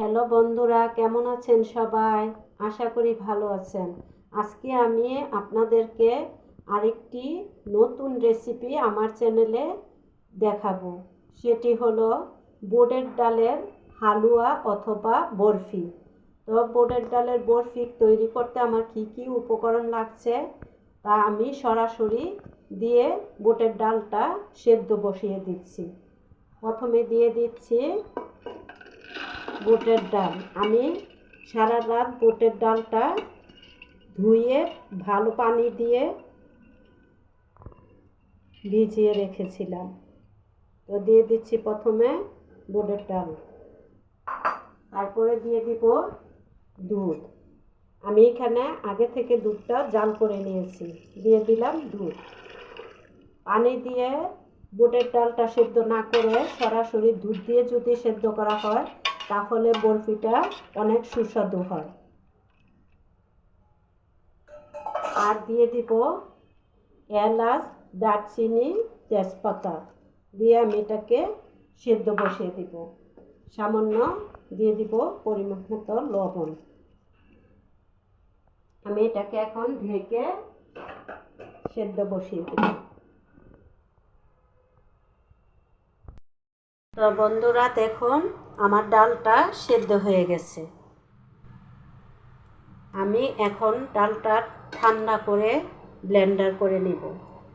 Hello বন্ধুরা, কেমন আছেন সবাই? আশা করি ভালো আছেন। আজকে আমি আপনাদেরকে আরেকটি নতুন রেসিপি আমার চ্যানেলে দেখাবো। সেটি হলো বোটের ডালের হালুয়া অথবা বরফি। তো বোটের ডালের বরফি তৈরি করতে আমার কি কি উপকরণ লাগছে, তা আমি সরাসরি দিয়ে বোটের ডালটা সেদ্ধ বসিয়ে দিচ্ছি। প্রথমে দিয়ে দিচ্ছি বুটের ডাল। আমি সারা রাত বুটের ডালটা ধুয়ে ভালো পানি দিয়ে ভিজিয়ে রেখেছিলাম। তো দিয়ে দিচ্ছি প্রথমে বুটের ডাল। তারপরে দিয়ে দিব দুধ। আমি এখানে আগে থেকে দুধটা জাল করে নিয়েছি। দিয়ে দিলাম দুধ। পানি দিয়ে বুটের ডালটা সেদ্ধ না করে সরাসরি দুধ দিয়ে যদি সেদ্ধ করা হয় তাহলে বরফিটা অনেক সুস্বাদু হয়। আর দিয়ে দিব এলাচ, দারচিনি, তেজপাতা। দিয়ে আমি এটাকে সেদ্ধ বসিয়ে দিব। সামান্য দিয়ে দিব পরিমাণ মতো লবণ। আমি এটাকে এখন ঢেকে সেদ্ধ বসিয়ে দিব। তো বন্ধুরা, দেখুন, আমার ডালটা সেদ্ধ হয়ে গেছে। আমি এখন ডালটা ঠান্ডা করে ব্লেন্ডার করে নেব।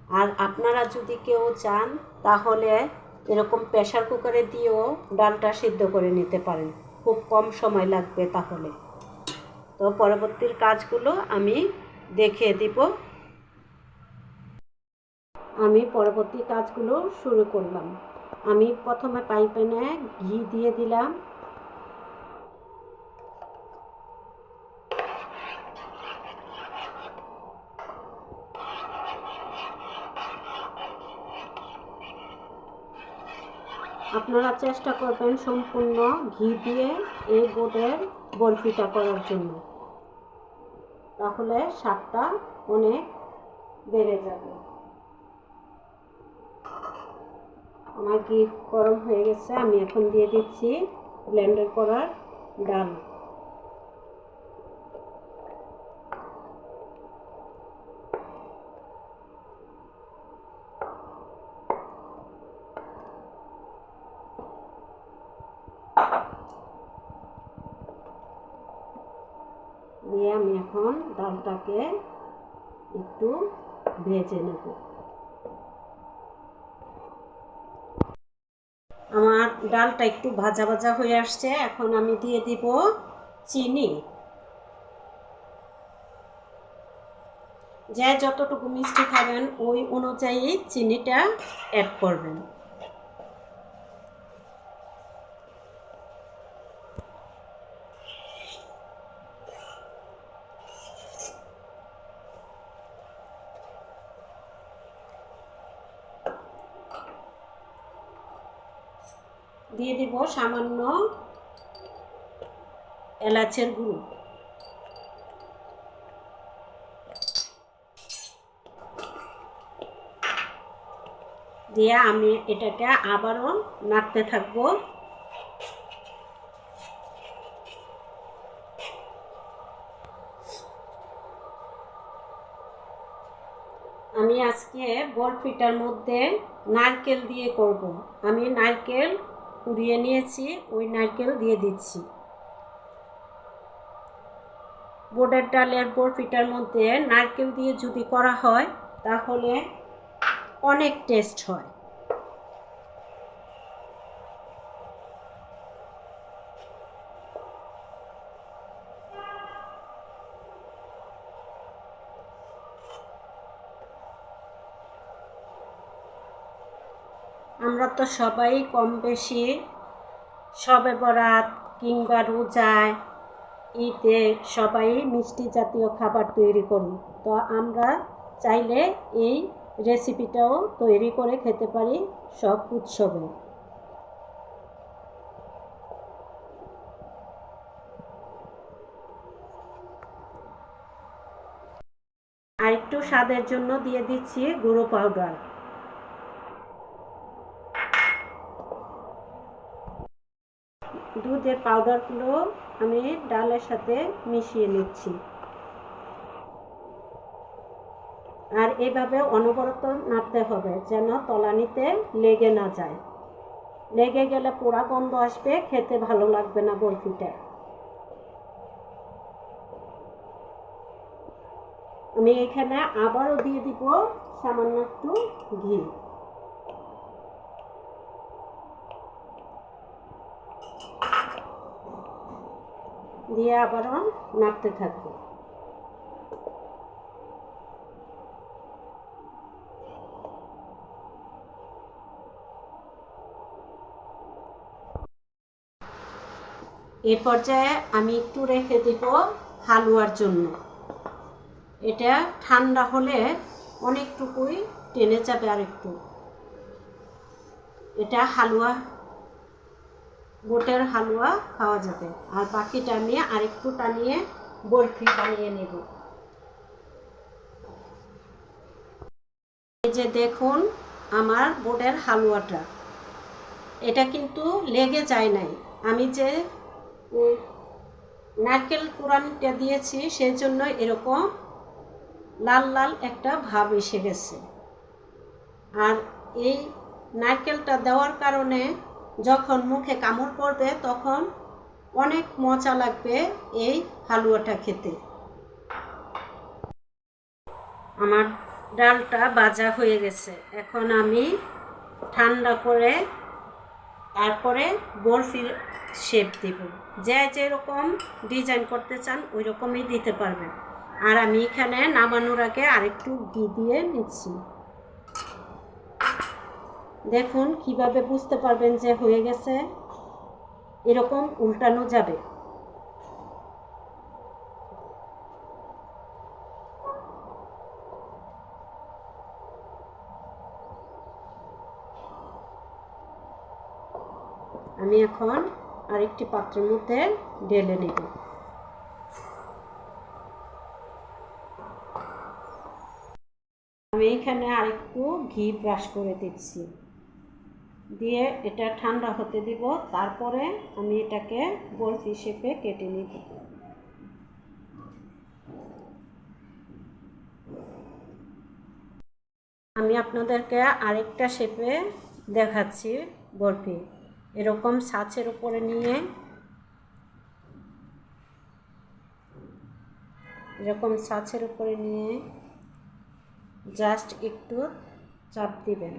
আর আপনারা যদি কেউ চান, তাহলে এরকম প্রেশার কুকারে দিয়েও ডালটা সিদ্ধ করে নিতে পারেন। খুব কম সময় লাগবে তাহলে। তো পরবর্তীর কাজগুলো আমি দেখিয়ে দিব। আমি পরবর্তী কাজগুলো শুরু করলাম। আমি প্রথমে পাই প্যানে ঘি দিয়ে দিলাম। আপনারা চেষ্টা করবেন সম্পূর্ণ ঘি দিয়ে এই বোর্ডের বরফিটা করার জন্য। তাহলে স্বাদটা অনেক বেড়ে যাবে। আমার ঘি গরম হয়ে গেছে? আমি এখন দিয়ে দিচ্ছি ব্লেন্ডার করার ডাল। দিয়ে আমি এখন ডালটাকে একটু ভেজে নেব। আমার ডালটা একটু ভাজা ভাজা হয়ে আসছে, এখন আমি দিয়ে দিব চিনি। যে যতটুকু মিষ্টি খাবেন, ওই অনুযায়ী চিনিটা অ্যাড করবেন। দিয়ে দিব সামান্য এলাচের গুঁড়ো। দিয়ে আমি এটাকে আবারও নাড়তে থাকব। আমি আজকে বরফিটার মধ্যে নারকেল দিয়ে করব। আমি নারকেল কুড়িয়ে নিয়েছি, ওই নারকেল দিয়ে দিচ্ছি। বোর্ডের ডালের বরফিটার মধ্যে নারকেল দিয়ে যদি করা হয়, তাহলে অনেক টেস্ট হয়। আমরা তো সবাই কম বেশি সবে বরাত কিংবা রোজায় ঈদে সবাই মিষ্টি জাতীয় খাবার তৈরি করি। তো আমরা চাইলে এই রেসিপিটাও তৈরি করে খেতে পারি সব উৎসবে। আর একটু স্বাদের জন্য দিয়ে দিচ্ছি গুঁড়ো পাউডার। দুধ যে পাউডারগুলো আমি ডালের সাথে মিশিয়ে নিচ্ছি। আর এভাবে অনবরত নাড়তে হবে যেন তলানিতে লেগে না যায়। লেগে গেলে পোড়া গন্ধ আসবে, খেতে ভালো লাগবে না বরফিটা। আমি এখানে আবারও দিয়ে দিব সামান্য একটু ঘি। দিয়ে আবারও নাড়তে থাকব। এ পর্যায়ে আমি একটু রেখে দিব হালুয়ার জন্য। এটা ঠান্ডা হলে অনেকটুকুই টেনে যাবে আর একটু এটা হালুয়া গোটের হালুয়া খাওয়া যাবে। আর বাকিটা আমি আরেকটু টানিয়ে বরফি বানিয়ে নেব। এই যে দেখুন আমার বোটের হালুয়াটা। এটা কিন্তু লেগে যায় নাই। আমি যে নারকেল কোরআনটা দিয়েছি সেই জন্য এরকম লাল লাল একটা ভাব এসে গেছে। আর এই নারকেলটা দেওয়ার কারণে যখন মুখে কামড় পড়বে, তখন অনেক মজা লাগবে এই হালুয়াটা খেতে। আমার ডালটা ভাজা হয়ে গেছে। এখন আমি ঠান্ডা করে তারপরে বরফির শেপ দেব। যে যেরকম ডিজাইন করতে চান ওই রকমই দিতে পারবেন। আর আমি এখানে নামানোর আগে আরেকটু ঘি দিয়ে নিচ্ছি। দেখুন কীভাবে বুঝতে পারবেন যে হয়ে গেছে। এরকম উল্টানো যাবে। আমি এখন আরেকটি পাত্রের মধ্যে ঢেলে নেব। আমি এখানে আরেকটু ঘি ব্রাশ করে দিচ্ছি। দিয়ে এটা ঠান্ডা হতে দিব। তারপরে আমি এটাকে বরফি শেপে কেটে নিব। আমি আপনাদেরকে আরেকটা শেপে দেখাচ্ছি বরফি। এরকম ছাঁচের উপরে নিয়ে এরকম ছাঁচের উপরে নিয়ে জাস্ট একটু চাপ দিবেন।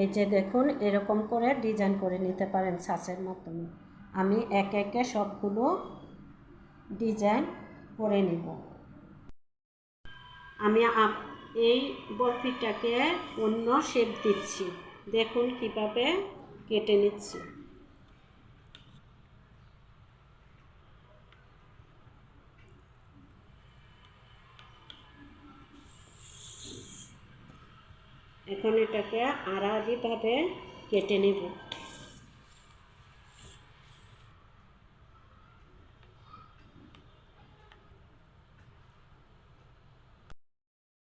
এই যে দেখুন, এরকম করে ডিজাইন করে নিতে পারেন ছাঁচের মাধ্যমে। আমি এক একে সবগুলো ডিজাইন করে নিব। আমি এই বরফিটাকে অন্য শেপ দিচ্ছি। দেখুন কীভাবে কেটে নিচ্ছি। এখন এটাকে আড়াআড়িভাবে কেটে নেব।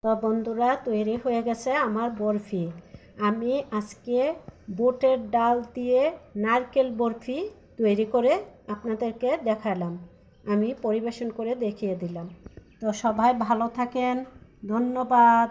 তো বন্ধুরা, তৈরি হয়ে গেছে আমার বরফি। আমি আজকে বুটের ডাল দিয়ে নারকেল বরফি তৈরি করে আপনাদেরকে দেখালাম। আমি পরিবেশন করে দেখিয়ে দিলাম। তো সবাই ভালো থাকেন। ধন্যবাদ।